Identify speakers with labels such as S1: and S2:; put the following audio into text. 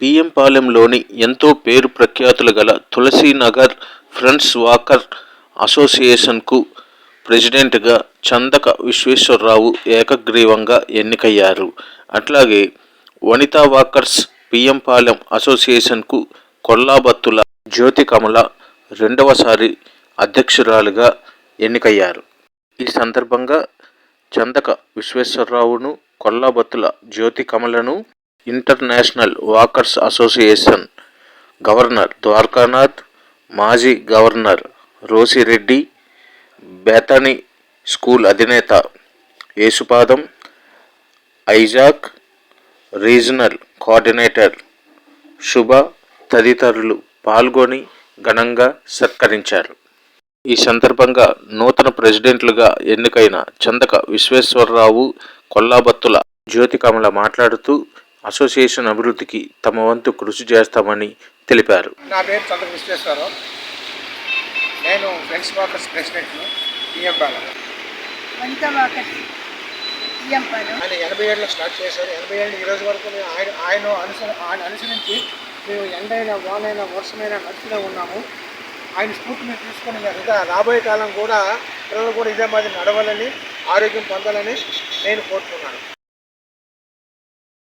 S1: పిఎంపాలెంలోని ఎంతో పేరు ప్రఖ్యాతులు గల తులసీనగర్ ఫ్రెండ్స్ వాకర్ అసోసియేషన్కు ప్రెసిడెంట్గా చందక విశ్వేశ్వరరావు ఏకగ్రీవంగా ఎన్నికయ్యారు. అట్లాగే వనితా వాకర్స్ పిఎంపాలెం అసోసియేషన్కు కొల్లాబత్తుల జ్యోతి కమల రెండవసారి అధ్యక్షురాలుగా ఎన్నికయ్యారు. ఈ సందర్భంగా చందక విశ్వేశ్వరరావును Kollabathula Jyothi కమలను international walkers association governor Dwarakanath మాజీ గవర్నర్ రోసిరెడ్డి బేతని స్కూల్ అధినేత యేసుపాదం ఐజాక్ రీజనల్ కోఆర్డినేటర్ శుభ తదితరులు పాల్గొని ఘనంగా సత్కరించారు. ఈ సందర్భంగా నూతన ప్రెసిడెంట్లుగా ఎన్నికైన చందక విశ్వేశ్వరరావు కొల్లాబత్తుల జ్యోతి కమల మాట్లాడుతూ అసోసియేషన్ అభివృద్ధికి తమ వంతు కృషి చేస్తామని తెలిపారు.
S2: నా పేరు చంద్ర విశ్వేశ్వరరావు. నేను ఫ్రెండ్స్ వాకర్స్ ప్రెసిడెంట్ను
S3: వనితా వాకర్స్ ఇయ్యంపాలెం
S2: ఆయన ఎనభై ఏళ్ళలో స్టార్ట్ చేశారు. ఎనభై ఏళ్ళు ఈ రోజు వరకు ఆయన ఆయన అనుసరి ఆయన అనుసరించి మేము ఎండైనా వానైనా వర్షమైనా నడుస్తూనే ఉన్నాము. ఆయన స్ఫూర్తిని తీసుకొని ఇంకా రాబోయే కాలం కూడా పిల్లలు కూడా ఇదే మాదిరి నడవాలని ఆరోగ్యం పొందాలని నేను కోరుతున్నాను.